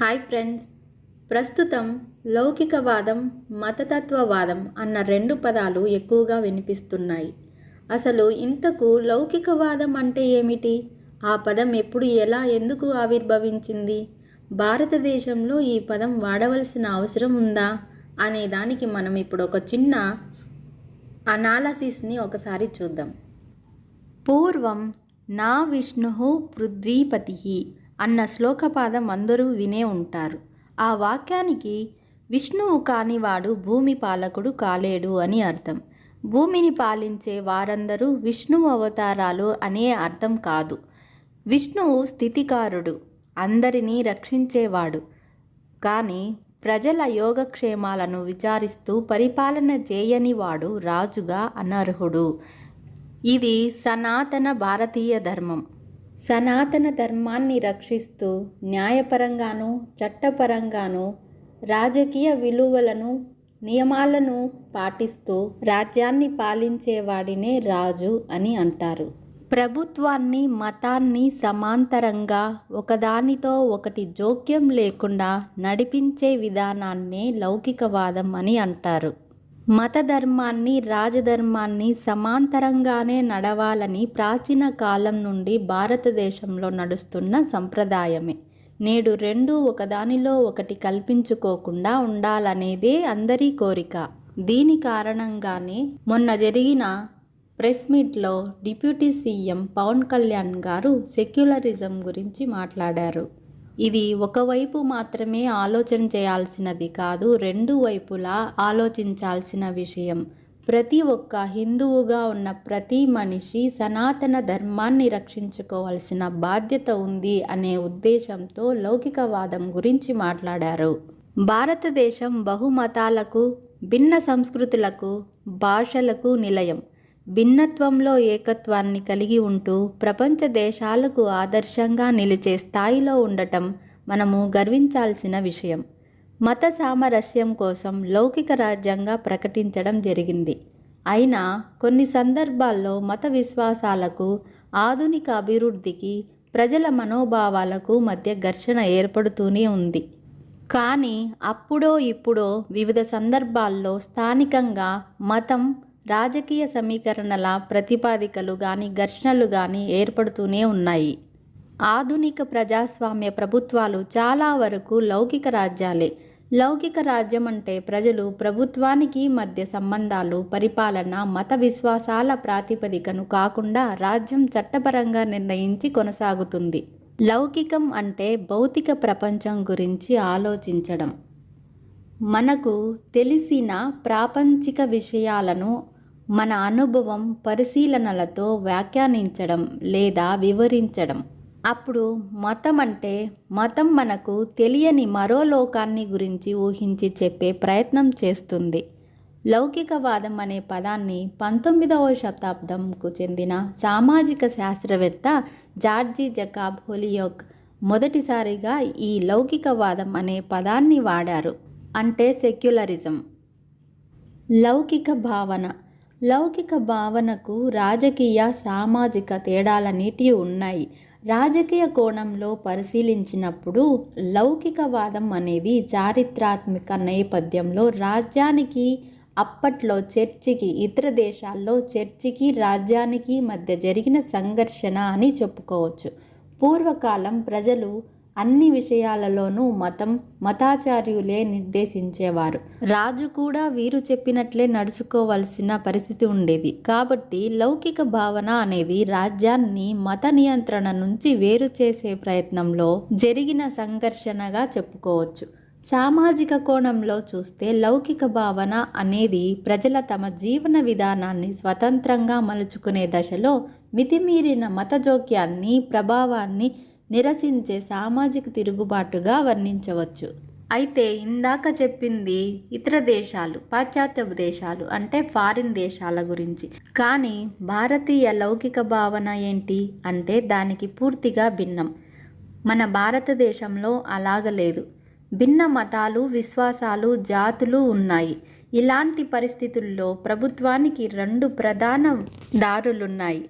Hi friends. ప్రస్తుతం లౌకికవాదం మతతత్వవాదం అన్న రెండు పదాలు ఎక్కువగా వినిపిస్తున్నాయి. అసలు ఇంతకు లౌకికవాదం అంటే ఏమిటి? ఆ పదం ఎప్పుడు ఎలా ఎందుకు ఆవిర్భవించింది? భారతదేశంలో ఈ పదం వాడవలసిన అవసరం ఉందా? అనే దానికి మనం ఇప్పుడు ఒక చిన్న అనాలసిస్ని ఒకసారి చూద్దాం. పూర్వం నా విష్ణు పృథ్వీపతి అన్న శ్లోకపాదం అందరూ వినే ఉంటారు. ఆ వాక్యానికి విష్ణువు కానివాడు భూమి పాలకుడు కాలేడు అని అర్థం. భూమిని పాలించే వారందరూ విష్ణువు అవతారాలు అనే అర్థం కాదు. విష్ణువు స్థితికారుడు అందరినీ రక్షించేవాడు. కానీ ప్రజల యోగక్షేమాలను విచారిస్తూ పరిపాలన చేయనివాడు రాజుగా అనర్హుడు. ఇది సనాతన భారతీయ ధర్మం. సనాతన ధర్మాన్ని రక్షిస్తూ న్యాయపరంగాను చట్టపరంగాను రాజకీయ విలువలను నియమాలను పాటిస్తూ రాజ్యాన్ని పాలించేవాడినే రాజు అని అంటారు. ప్రభుత్వాన్ని మతాన్ని సమాంతరంగా ఒకదానితో ఒకటి జోక్యం లేకుండా నడిపించే విధానాన్నే లౌకికవాదం అని అంటారు. మత ధర్మాన్ని రాజధర్మాన్ని సమాంతరంగానే నడవాలని ప్రాచీన కాలం నుండి భారతదేశంలో నడుస్తున్న సంప్రదాయమే. నేడు రెండు ఒకదానిలో ఒకటి కల్పించుకోకుండా ఉండాలనేదే అందరి కోరిక. దీని కారణంగానే మొన్న జరిగిన ప్రెస్ మీట్లో డిప్యూటీ సీఎం పవన్ కళ్యాణ్ గారు సెక్యులరిజం గురించి మాట్లాడారు. ఇది ఒకవైపు మాత్రమే ఆలోచన చేయాల్సినది కాదు రెండు వైపులా ఆలోచించాల్సిన విషయం. ప్రతి ఒక్క హిందువుగా ఉన్న ప్రతి మనిషి సనాతన ధర్మాన్ని రక్షించుకోవాల్సిన బాధ్యత ఉంది అనే ఉద్దేశంతో లౌకికవాదం గురించి మాట్లాడారు. భారతదేశం బహుమతాలకు భిన్న సంస్కృతులకు భాషలకు నిలయం. భిన్నత్వంలో ఏకత్వాన్ని కలిగి ఉంటూ ప్రపంచ దేశాలకు ఆదర్శంగా నిలిచే స్థాయిలో ఉండటం మనము గర్వించాల్సిన విషయం. మత సామరస్యం కోసం లౌకిక రాజ్యంగా ప్రకటించడం జరిగింది. అయినా కొన్ని సందర్భాల్లో మత విశ్వాసాలకు ఆధునిక అభివృద్ధికి ప్రజల మనోభావాలకు మధ్య ఘర్షణ ఏర్పడుతూనే ఉంది. కానీ అప్పుడో ఇప్పుడో వివిధ సందర్భాల్లో స్థానికంగా మతం రాజకీయ సమీకరణల ప్రతిపాదికలు కానీ ఘర్షణలు కానీ ఏర్పడుతూనే ఉన్నాయి. ఆధునిక ప్రజాస్వామ్య ప్రభుత్వాలు చాలా వరకు లౌకిక రాజ్యాలే. లౌకిక రాజ్యం అంటే ప్రజలు ప్రభుత్వానికి మధ్య సంబంధాలు పరిపాలన మత విశ్వాసాల ప్రాతిపదికను కాకుండా రాజ్యం చట్టపరంగా నిర్ణయించి కొనసాగుతుంది. లౌకికం అంటే భౌతిక ప్రపంచం గురించి ఆలోచించడం. మనకు తెలిసిన ప్రాపంచిక విషయాలను మన అనుభవం పరిశీలనలతో వ్యాఖ్యానించడం లేదా వివరించడం. అప్పుడు మతం అంటే మతం మనకు తెలియని మరో లోకాన్ని గురించి ఊహించి చెప్పే ప్రయత్నం చేస్తుంది. లౌకికవాదం అనే పదాన్ని పంతొమ్మిదవ శతాబ్దంకు చెందిన సామాజిక శాస్త్రవేత్త జార్జి జకాబ్ హోలియోక్ మొదటిసారిగా ఈ లౌకికవాదం అనే పదాన్ని వాడారు. అంటే సెక్యులరిజం. లౌకిక భావన లౌకిక భావనకు రాజకీయ సామాజిక తేడాలన్నిటి ఉన్నాయి. రాజకీయ కోణంలో పరిశీలించినప్పుడు లౌకికవాదం అనేది చారిత్రాత్మక నేపథ్యంలో రాజ్యానికి అప్పట్లో చర్చికి ఇతర దేశాల్లో చర్చికి రాజ్యానికి మధ్య జరిగిన సంఘర్షణ అని చెప్పుకోవచ్చు. పూర్వకాలం ప్రజలు అన్ని విషయాలలోనూ మతం మతాచార్యులే నిర్దేశించేవారు. రాజు కూడా వీరు చెప్పినట్లే నడుచుకోవలసిన పరిస్థితి ఉండేది. కాబట్టి లౌకిక భావన అనేది రాజ్యాన్ని మత నియంత్రణ నుంచి వేరు చేసే ప్రయత్నంలో జరిగిన సంఘర్షణగా చెప్పుకోవచ్చు. సామాజిక కోణంలో చూస్తే లౌకిక భావన అనేది ప్రజల తమ జీవన విధానాన్ని స్వతంత్రంగా మలుచుకునే దశలో మితిమీరిన మత జోక్యాన్ని ప్రభావాన్ని నిరసించే సామాజిక తిరుగుబాటుగా వర్ణించవచ్చు. అయితే ఇందాక చెప్పింది ఇతర దేశాలు పాశ్చాత్య దేశాలు అంటే ఫారిన్ దేశాల గురించి. కానీ భారతీయ లౌకిక భావన ఏంటి అంటే దానికి పూర్తిగా భిన్నం. మన భారతదేశంలో అలాగలేదు భిన్న మతాలు విశ్వాసాలు జాతులు ఉన్నాయి. ఇలాంటి పరిస్థితుల్లో ప్రభుత్వానికి రెండు ప్రధాన దారులున్నాయి.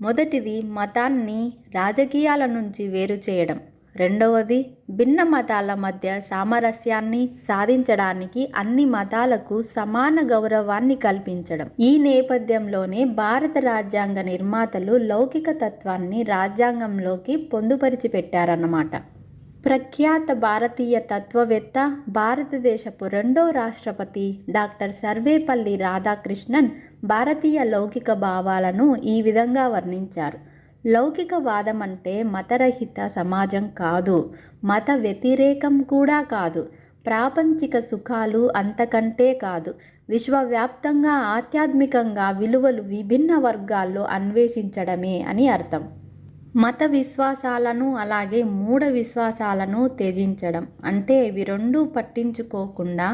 మొదటిది మతాన్ని రాజకీయాల నుంచి వేరు చేయడం. రెండవది భిన్న మతాల మధ్య సామరస్యాన్ని సాధించడానికి అన్ని మతాలకు సమాన గౌరవాన్ని కల్పించడం. ఈ నేపథ్యంలోనే భారత రాజ్యాంగ నిర్మాతలు లౌకిక తత్వాన్ని రాజ్యాంగంలోకి పొందుపరిచి పెట్టారన్నమాట ప్రఖ్యాత భారతీయ తత్వవేత్త భారతదేశపు రెండో రాష్ట్రపతి డాక్టర్ సర్వేపల్లి రాధాకృష్ణన్ భారతీయ లౌకిక భావాలను ఈ విధంగా వర్ణించారు. లౌకికవాదం అంటే మతరహిత సమాజం కాదు మత వ్యతిరేకం కూడా కాదు ప్రాపంచిక సుఖాలు అంతకంటే కాదు విశ్వవ్యాప్తంగా ఆధ్యాత్మికంగా విలువలు విభిన్న వర్గాల్లో అన్వేషించడమే అని అర్థం. మత విశ్వాసాలను అలాగే మూఢ విశ్వాసాలను త్యజించడం. అంటే ఇవి రెండూ పట్టించుకోకుండా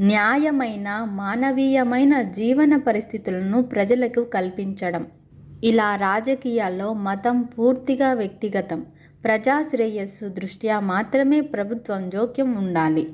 న్యాయమైన మానవీయమైన జీవన పరిస్థితులను ప్రజలకు కల్పించడం. ఇలా రాజకీయాల్లో మతం పూర్తిగా వ్యక్తిగతం. ప్రజా శ్రేయస్సు దృష్ట్యా మాత్రమే ప్రభుత్వం జోక్యం ఉండాలి.